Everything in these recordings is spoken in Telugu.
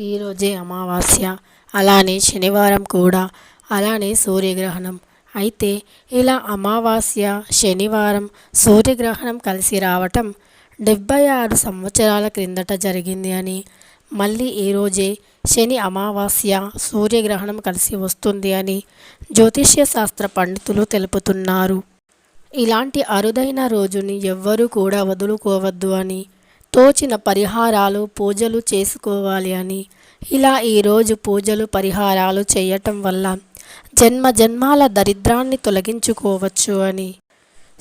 ఈరోజే అమావాస్య. అలానే శనివారం కూడా. అలానే సూర్యగ్రహణం. అయితే ఇలా అమావాస్య శనివారం సూర్యగ్రహణం కలిసి రావటం డెబ్బై ఆరు సంవత్సరాల క్రిందట జరిగింది అని. మళ్ళీ ఈరోజే శని అమావాస్య సూర్యగ్రహణం కలిసి వస్తుంది అని జ్యోతిష్య శాస్త్ర పండితులు తెలుపుతున్నారు. ఇలాంటి అరుదైన రోజుని ఎవ్వరూ కూడా వదులుకోవద్దు అని తోచిన పరిహారాలు పూజలు చేసుకోవాలి అని. ఇలా ఈరోజు పూజలు పరిహారాలు చేయటం వల్ల జన్మ జన్మాల దరిద్రాన్ని తొలగించుకోవచ్చు అని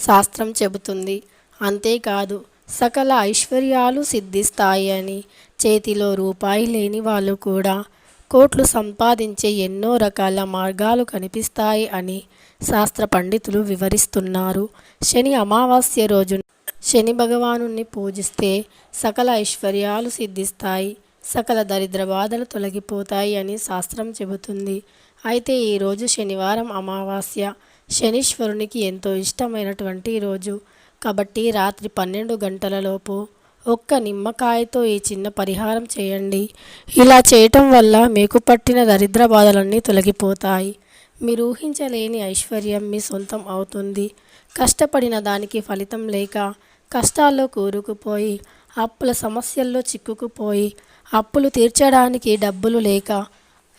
శాస్త్రం చెబుతుంది. అంతేకాదు సకల ఐశ్వర్యాలు సిద్ధిస్తాయి అని చేతిలో రూపాయి లేని వాళ్ళు కూడా కోట్లు సంపాదించే ఎన్నో రకాల మార్గాలు కనిపిస్తాయి అని శాస్త్ర పండితులు వివరిస్తున్నారు. శని అమావాస్య రోజు శని భగవాను పూజిస్తే సకల ఐశ్వర్యాలు సిద్ధిస్తాయి సకల దరిద్ర బాధలు తొలగిపోతాయి అని శాస్త్రం చెబుతుంది. అయితే ఈరోజు శనివారం అమావాస్య. శనీశ్వరునికి ఎంతో ఇష్టమైనటువంటి రోజు. కాబట్టి రాత్రి పన్నెండు గంటలలోపు ఒక్క నిమ్మకాయతో ఈ చిన్న పరిహారం చేయండి. ఇలా చేయటం వల్ల మీకు పట్టిన దరిద్ర బాధలన్నీ తొలగిపోతాయి. మీరు ఊహించలేని ఐశ్వర్యం మీ సొంతం అవుతుంది. కష్టపడిన దానికి ఫలితం లేక కష్టాల్లో కూరుకుపోయి అప్పుల సమస్యల్లో చిక్కుకుపోయి అప్పులు తీర్చడానికి డబ్బులు లేక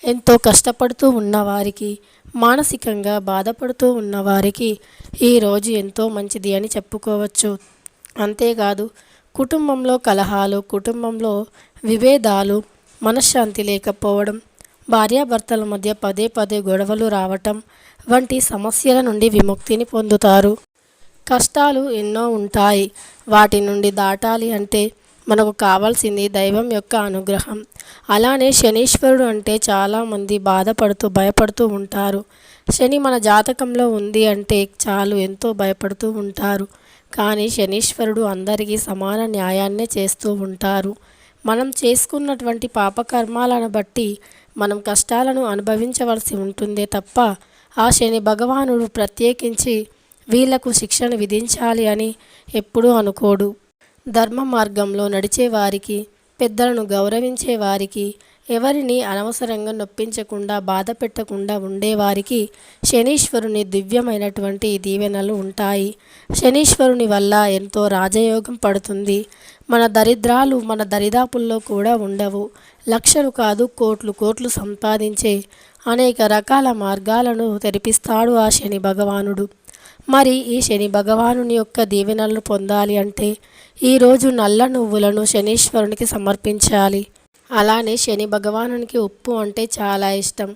ఎంతో కష్టపడుతూ ఉన్నవారికి మానసికంగా బాధపడుతూ ఉన్నవారికి ఈరోజు ఎంతో మంచిది అని చెప్పుకోవచ్చు. అంతేకాదు కుటుంబంలో కలహాలు కుటుంబంలో విభేదాలు మనశ్శాంతి లేకపోవడం భార్యాభర్తల మధ్య పదే పదే గొడవలు రావటం వంటి సమస్యల నుండి విముక్తిని పొందుతారు. కష్టాలు ఎన్నో ఉంటాయి. వాటి నుండి దాటాలి అంటే మనకు కావాల్సింది దైవం యొక్క అనుగ్రహం. అలానే శనీశ్వరుడు అంటే చాలామంది బాధపడుతూ భయపడుతూ ఉంటారు. శని మన జాతకంలో ఉంది అంటే చాలు ఎంతో భయపడుతూ ఉంటారు. కానీ శనీశ్వరుడు అందరికీ సమాన న్యాయాన్నే చేస్తూ ఉంటారు. మనం చేసుకున్నటువంటి పాపకర్మాలను బట్టి మనం కష్టాలను అనుభవించవలసి ఉంటుందే తప్ప ఆ శని భగవానుడు ప్రత్యేకించి వీళ్ళకు శిక్షను విధించాలి అని ఎప్పుడూ అనుకోడు. ధర్మ మార్గంలో నడిచేవారికి పెద్దలను గౌరవించే వారికి ఎవరిని అనవసరంగా నొప్పించకుండా బాధ పెట్టకుండా ఉండేవారికి శనీశ్వరుని దివ్యమైనటువంటి దీవెనలు ఉంటాయి. శనీశ్వరుని వల్ల ఎంతో రాజయోగం పడుతుంది. మన దరిద్రాలు మన దరిదాపుల్లో కూడా ఉండవు. లక్షలు కాదు కోట్లు కోట్లు సంపాదించే అనేక రకాల మార్గాలను తెరిపిస్తాడు ఆ శని భగవానుడు. మరి ఈ శని భగవానుని యొక్క దీవెనలను పొందాలి అంటే ఈరోజు నల్ల నువ్వులను శనీశ్వరునికి సమర్పించాలి. అలానే శని భగవానునికి ఉప్పు అంటే చాలా ఇష్టం.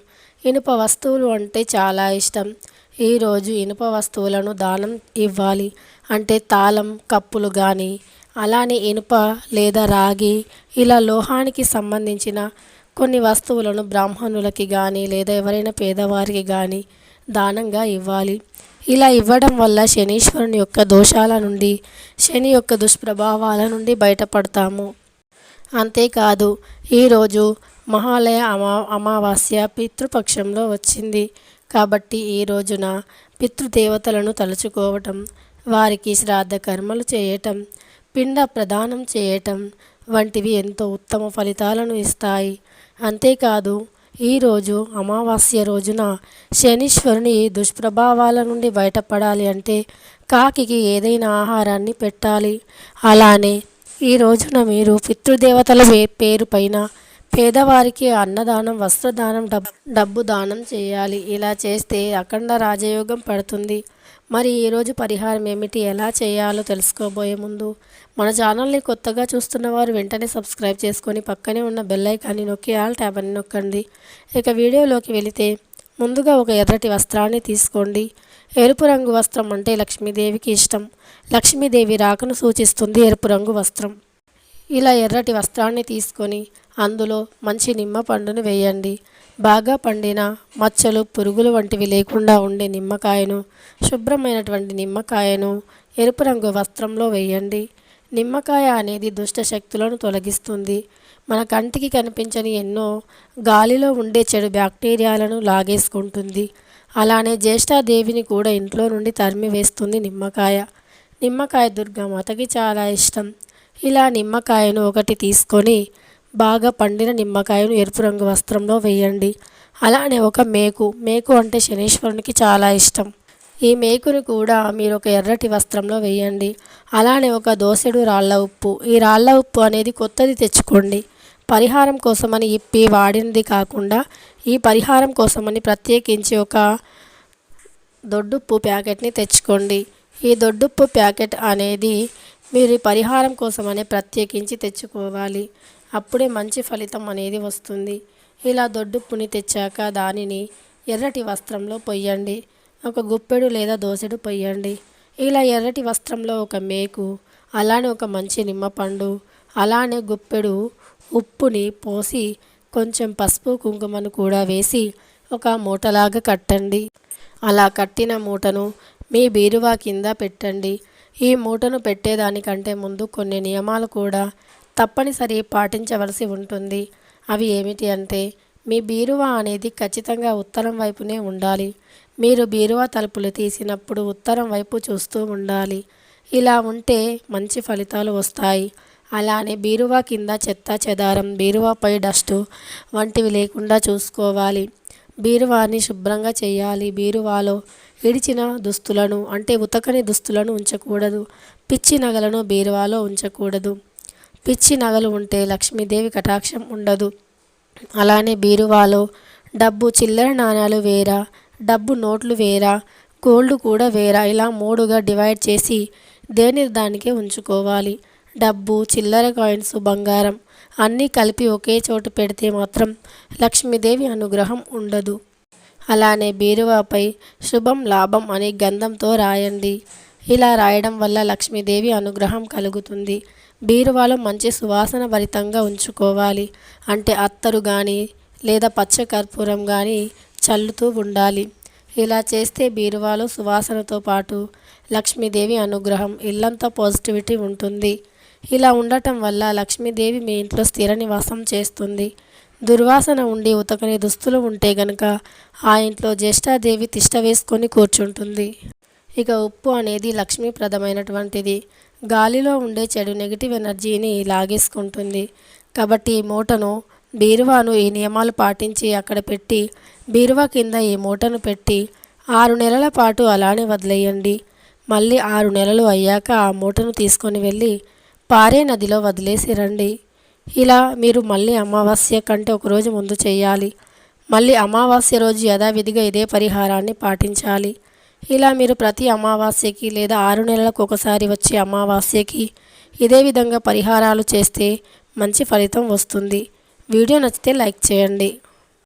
ఇనుప వస్తువులు అంటే చాలా ఇష్టం. ఈరోజు ఇనుప వస్తువులను దానం ఇవ్వాలి. అంటే తాళం కప్పులు కానీ అలానే ఇనుప లేదా రాగి ఇలా లోహానికి సంబంధించిన కొన్ని వస్తువులను బ్రాహ్మణులకి కానీ లేదా ఎవరైనా పేదవారికి కానీ దానంగా ఇవ్వాలి. ఇలా ఇవ్వడం వల్ల శనీశ్వరుని యొక్క దోషాల నుండి శని యొక్క దుష్ప్రభావాల నుండి బయటపడతాము. అంతేకాదు ఈరోజు మహాలయ అమా అమావాస్య పితృపక్షంలో వచ్చింది. కాబట్టి ఈ రోజున పితృదేవతలను తలుచుకోవటం వారికి శ్రాద్ధ కర్మలు చేయటం పిండ ప్రదానం చేయటం వంటివి ఎంతో ఉత్తమ ఫలితాలను ఇస్తాయి. అంతేకాదు ఈరోజు అమావాస్య రోజున శనీశ్వరుని దుష్ప్రభావాల నుండి బయటపడాలి అంటే కాకికి ఏదైనా ఆహారాన్ని పెట్టాలి. అలానే ఈ రోజున మీరు పితృదేవతల పేరు పైన పేదవారికి అన్నదానం వస్త్రదానం డబ్బు డబ్బు దానం చేయాలి. ఇలా చేస్తే అఖండ రాజయోగం పడుతుంది. మరి ఈరోజు పరిహారం ఏమిటి? ఎలా చేయాలో తెలుసుకోబోయే ముందు మన ఛానల్ని కొత్తగా చూస్తున్న వారు వెంటనే సబ్స్క్రైబ్ చేసుకొని పక్కనే ఉన్న బెల్లైకాన్ని నొక్కి ఆల్ ట్యాబ్ అని నొక్కండి. ఇక వీడియోలోకి వెళితే ముందుగా ఒక ఎర్రటి వస్త్రాన్ని తీసుకోండి. ఎరుపు రంగు వస్త్రం అంటే లక్ష్మీదేవికి ఇష్టం. లక్ష్మీదేవి రాకను సూచిస్తుంది ఎరుపు రంగు వస్త్రం. ఇలా ఎర్రటి వస్త్రాన్ని తీసుకొని అందులో మంచి నిమ్మ పండును వేయండి. బాగా పండిన మచ్చలు పురుగులు వంటివి లేకుండా ఉండే నిమ్మకాయను శుభ్రమైనటువంటి నిమ్మకాయను ఎరుపు రంగు వస్త్రంలో వేయండి. నిమ్మకాయ అనేది దుష్ట శక్తులను తొలగిస్తుంది. మన కంటికి కనిపించని ఎన్నో గాలిలో ఉండే చెడు బ్యాక్టీరియాలను లాగేసుకుంటుంది. అలానే జ్యేష్ఠాదేవిని కూడా ఇంట్లో నుండి తరిమి వేస్తుంది నిమ్మకాయ నిమ్మకాయ దుర్గామాతకి చాలా ఇష్టం. ఇలా నిమ్మకాయను ఒకటి తీసుకొని బాగా పండిన నిమ్మకాయను ఎరుపు రంగు వస్త్రంలో వేయండి. అలానే ఒక మేకు. మేకు అంటే శనీశ్వరునికి చాలా ఇష్టం. ఈ మేకును కూడా మీరు ఒక ఎర్రటి వస్త్రంలో వేయండి. అలానే ఒక దోసెడు రాళ్ళ ఉప్పు. ఈ రాళ్ళ ఉప్పు అనేది కొత్తది తెచ్చుకోండి. పరిహారం కోసమని ఇప్పి వాడినది కాకుండా ఈ పరిహారం కోసమని ప్రత్యేకించి ఒక దొడ్డుప్పు ప్యాకెట్ని తెచ్చుకోండి. ఈ దొడ్డుప్పు ప్యాకెట్ అనేది మీరు పరిహారం కోసమనే ప్రత్యేకించి తెచ్చుకోవాలి. అప్పుడే మంచి ఫలితం అనేది వస్తుంది. ఇలా దొడ్డుప్పుని తెచ్చాక దానిని ఎర్రటి వస్త్రంలో పొయ్యండి. ఒక గుప్పెడు లేదా దోసెడు పొయ్యండి. ఇలా ఎర్రటి వస్త్రంలో ఒక మేకు అలానే ఒక మంచి నిమ్మపండు అలానే గుప్పెడు ఉప్పుని పోసి కొంచెం పసుపు కుంకుమను కూడా వేసి ఒక మూటలాగా కట్టండి. అలా కట్టిన మూటను మీ బీరువా కింద పెట్టండి. ఈ మూటను పెట్టేదానికంటే ముందు కొన్ని నియమాలు కూడా తప్పనిసరి పాటించవలసి ఉంటుంది. అవి ఏమిటి అంటే మీ బీరువా అనేది ఖచ్చితంగా ఉత్తరం వైపునే ఉండాలి. మీరు బీరువా తలుపులు తీసినప్పుడు ఉత్తరం వైపు చూస్తూ ఉండాలి. ఇలా ఉంటే మంచి ఫలితాలు వస్తాయి. అలానే బీరువా కింద చెత్త చెదారం బీరువాపై డస్టు వంటివి లేకుండా చూసుకోవాలి. బీరువాని శుభ్రంగా చేయాలి. బీరువాలో ఇడిచిన దుస్తులను అంటే ఉతకని దుస్తులను ఉంచకూడదు. పిచ్చి నగలను బీరువాలో ఉంచకూడదు. పిచ్చి నగలు ఉంటే లక్ష్మీదేవి కటాక్షం ఉండదు. అలానే బీరువాలో డబ్బు చిల్లర నాణ్యాలు వేరా డబ్బు నోట్లు వేరా గోల్డ్ కూడా వేరా ఇలా మూడుగా డివైడ్ చేసి దేని దానికే ఉంచుకోవాలి. డబ్బు చిల్లర కాయిన్స్ బంగారం అన్నీ కలిపి ఒకే చోటు పెడితే మాత్రం లక్ష్మీదేవి అనుగ్రహం ఉండదు. అలానే బీరువాపై శుభం లాభం అని గంధంతో రాయండి. ఇలా రాయడం వల్ల లక్ష్మీదేవి అనుగ్రహం కలుగుతుంది. బీరువాలో మంచి సువాసన భరితంగా ఉంచుకోవాలి. అంటే అత్తరు కానీ లేదా పచ్చ కర్పూరం కానీ చల్లుతూ ఉండాలి. ఇలా చేస్తే బీరువాలో సువాసనతో పాటు లక్ష్మీదేవి అనుగ్రహం ఇల్లంతా పాజిటివిటీ ఉంటుంది. ఇలా ఉండటం వల్ల లక్ష్మీదేవి మీ ఇంట్లో స్థిర నివాసం చేస్తుంది. దుర్వాసన ఉండి ఉతకని దుస్తులు ఉంటే గనక ఆ ఇంట్లో జ్యేష్ఠాదేవి తిష్ట వేసుకొని కూర్చుంటుంది. ఇక ఉప్పు అనేది లక్ష్మీప్రదమైనటువంటిది. గాలిలో ఉండే చెడు నెగిటివ్ ఎనర్జీని లాగేసుకుంటుంది. కాబట్టి ఈ మూటను బీరువాను ఈ నియమాలు పాటించి అక్కడ పెట్టి బీరువా కింద ఈ మూటను పెట్టి ఆరు నెలల పాటు అలానే వదిలేయండి. మళ్ళీ ఆరు నెలలు అయ్యాక ఆ మూటను తీసుకొని వెళ్ళి పారే నదిలో వదిలేసి రండి. ఇలా మీరు మళ్ళీ అమావాస్య కంటే ఒకరోజు ముందు చేయాలి. మళ్ళీ అమావాస్య రోజు యథావిధిగా ఇదే పరిహారాన్ని పాటించాలి. ఇలా మీరు ప్రతి అమావాస్యకి లేదా ఆరు నెలలకు ఒకసారి వచ్చే అమావాస్యకి ఇదే విధంగా పరిహారాలు చేస్తే మంచి ఫలితం వస్తుంది. వీడియో నచ్చితే లైక్ చేయండి.